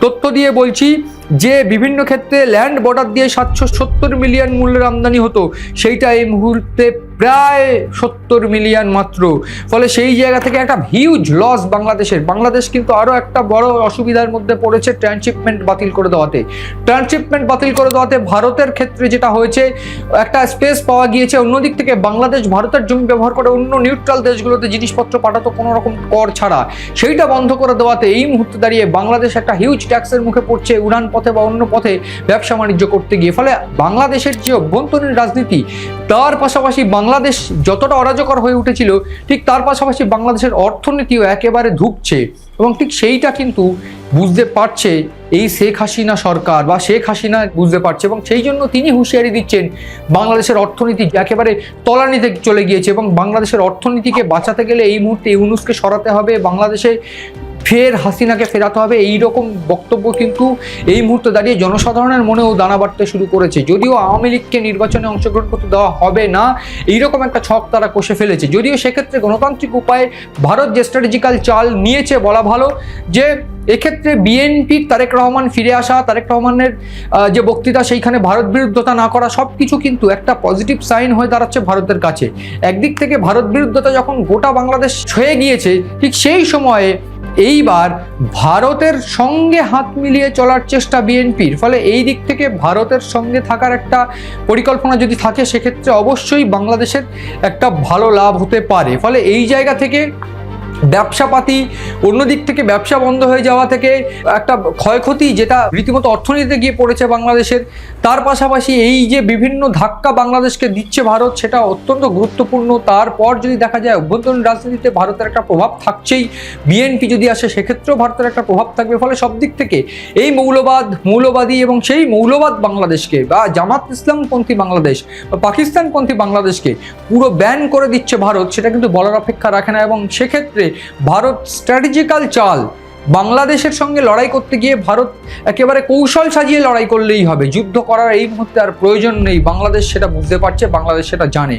তথ্য দিয়ে বলছি যে বিভিন্ন ক্ষেত্রে ল্যান্ড বর্ডার দিয়ে সাতশো সত্তর মিলিয়ন মূল্যের আমদানি হতো। সেইটা এই মুহূর্তে প্রায় সত্তর মিলিয়ন মাত্র। ফলে সেই জায়গা থেকে একটা হিউজ লস বাংলাদেশের। বাংলাদেশ কিন্তু আরও একটা বড় অসুবিধার মধ্যে পড়েছে ট্রান্সশিপমেন্ট বাতিল করে দেওয়াতে। ট্রান্সশিপমেন্ট বাতিল করে দেওয়াতে ভারতের ক্ষেত্রে যেটা হয়েছে, একটা স্পেস পাওয়া গিয়েছে অন্যদিক থেকে বাংলাদেশ ভারতের জমি ব্যবহার করে অন্য নিউট্রাল দেশগুলোতে জিনিসপত্র পাঠাতো কোনো রকম কর ছাড়া। সেইটা বন্ধ করে দেওয়াতে এই মুহূর্তে দাঁড়িয়ে বাংলাদেশ একটা হিউজ ট্যাক্সের মুখে পড়ছে উড়ান পথে বা অন্য পথে ব্যবসা বাণিজ্য করতে গিয়ে। ফলে বাংলাদেশের যে অভ্যন্তরীণ রাজনীতি, তার পাশাপাশি বাংলাদেশ যতটা অরাজকর হয়ে উঠেছিল, ঠিক তার পাশাপাশি বাংলাদেশের অর্থনীতিও একেবারে ধুঁকছে এবং ঠিক সেইটা কিন্তু বুঝতে পারছে এই শেখ হাসিনা সরকার বা শেখ হাসিনা বুঝতে পারছে এবং সেই জন্য তিনি হুঁশিয়ারি দিচ্ছেন বাংলাদেশের অর্থনীতি একেবারে তলানিতে চলে গিয়েছে এবং বাংলাদেশের অর্থনীতিকে বাঁচাতে গেলে এই মুহূর্তে ইউনুসকে সরাতে হবে, বাংলাদেশে ফের হাসিনাকে ফেরাতে হবে। এই রকম বক্তব্য কিন্তু এই মুহূর্তে দাঁড়িয়ে জনসাধারণের মনেও দানা বাড়তে শুরু করেছে। যদিও আওয়ামী লীগকে নির্বাচনে অংশগ্রহণ করতে দেওয়া হবে না, এইরকম একটা ছক তারা কষে ফেলেছে। যদিও সেক্ষেত্রে গণতান্ত্রিক উপায়ে ভারত যে স্ট্র্যাটেজিক্যাল চাল নিয়েছে বলা ভালো, যে এক্ষেত্রে বিএনপির তারেক রহমান ফিরে আসা, তারেক রহমানের যে বক্তৃতা সেইখানে ভারত বিরুদ্ধতা না করা সব কিছু কিন্তু একটা পজিটিভ সাইন হয়ে দাঁড়াচ্ছে ভারতের কাছে। একদিক থেকে ভারত বিরুদ্ধতা যখন গোটা বাংলাদেশ ছয়ে গিয়েছে, ঠিক সেই সময়ে এইবার ভারতের সঙ্গে হাত মিলিয়ে চলার চেষ্টা বিএনপির। ফলে এই দিক থেকে ভারতের সঙ্গে থাকার একটা পরিকল্পনা যদি থাকে, সেক্ষেত্রে অবশ্যই বাংলাদেশের একটা ভালো লাভ হতে পারে। ফলে এই জায়গা থেকে ব্যবসাপাতি অন্যদিক থেকে ব্যবসা বন্ধ হয়ে যাওয়া থেকে একটা ক্ষয়ক্ষতি যেটা রীতিমতো অর্থনীতিতে গিয়ে পড়েছে বাংলাদেশের, তার পাশাপাশি এই যে বিভিন্ন ধাক্কা বাংলাদেশকে দিচ্ছে ভারত, সেটা অত্যন্ত গুরুত্বপূর্ণ। তারপর যদি দেখা যায়, অভ্যন্তরীণ রাজনীতিতে ভারতের একটা প্রভাব থাকছেই। বিএনপি যদি আসে, সেক্ষেত্রেও ভারতের একটা প্রভাব থাকবে। ফলে সব দিক থেকে এই মৌলবাদ, মৌলবাদী এবং সেই মৌলবাদ বাংলাদেশকে বা জামাত ইসলামপন্থী বাংলাদেশ বা পাকিস্তানপন্থী বাংলাদেশকে পুরো ব্যান করে দিচ্ছে ভারত, সেটা কিন্তু বলার অপেক্ষা রাখে না। এবং সেক্ষেত্রে ভারত স্ট্র্যাটেজিক্যাল চাল। বাংলাদেশের সঙ্গে লড়াই করতে গিয়ে ভারত একেবারে কৌশল সাজিয়ে লড়াই করলেই হবে। যুদ্ধ করার এই মুহূর্তে আর প্রয়োজন নেই। বাংলাদেশ সেটা বুঝতে পারছে, বাংলাদেশ সেটা জানে।